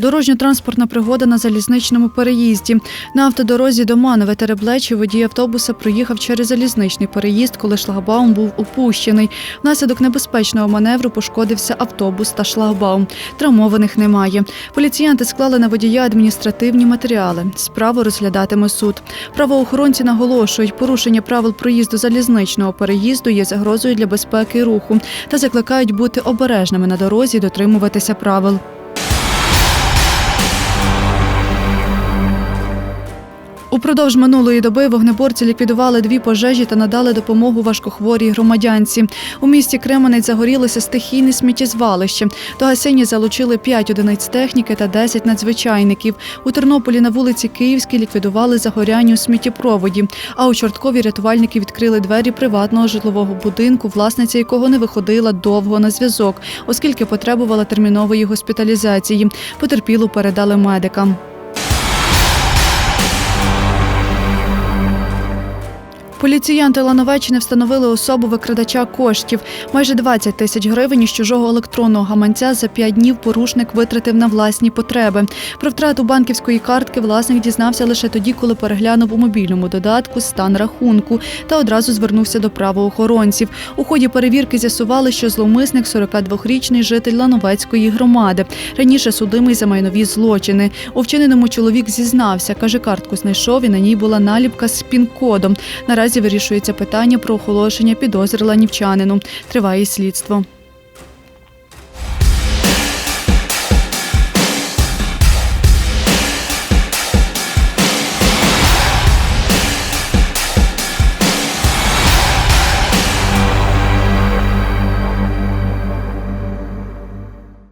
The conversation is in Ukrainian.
Дорожньо-транспортна пригода на залізничному переїзді. На автодорозі до Манове Тереблечі водій автобуса проїхав через залізничний переїзд, коли шлагбаум був опущений. Внаслідок небезпечного маневру пошкодився автобус та шлагбаум. Травмованих немає. Поліціянти склали на водія адміністративні матеріали. Справу розглядатиме суд. Правоохоронці наголошують, порушення правил проїзду залізничного переїзду є загрозою для безпеки руху та закликають бути обережними на дорозі, дотримуватися правил. Упродовж минулої доби вогнеборці ліквідували дві пожежі та надали допомогу важкохворій громадянці. У місті Кременець загорілося стихійне сміттєзвалище. До гасіння залучили 5 одиниць техніки та 10 надзвичайників. У Тернополі на вулиці Київській ліквідували загоряння у сміттєпроводі. А у Чорткові рятувальники відкрили двері приватного житлового будинку, власниця якого не виходила довго на зв'язок, оскільки потребувала термінової госпіталізації. Потерпілу передали медикам. Поліціянти Лановеччини встановили особу викрадача коштів. Майже 20 тисяч гривень із чужого електронного гаманця за 5 днів порушник витратив на власні потреби. Про втрату банківської картки власник дізнався лише тоді, коли переглянув у мобільному додатку стан рахунку та одразу звернувся до правоохоронців. У ході перевірки з'ясували, що зловмисник 42-річний житель Лановецької громади. Раніше судимий за майнові злочини. У вчиненому чоловік зізнався, каже, картку знайшов і на ній була наліпка з пін-кодом. Наразі вирішується питання про оголошення підозри ланівчанину. Триває слідство.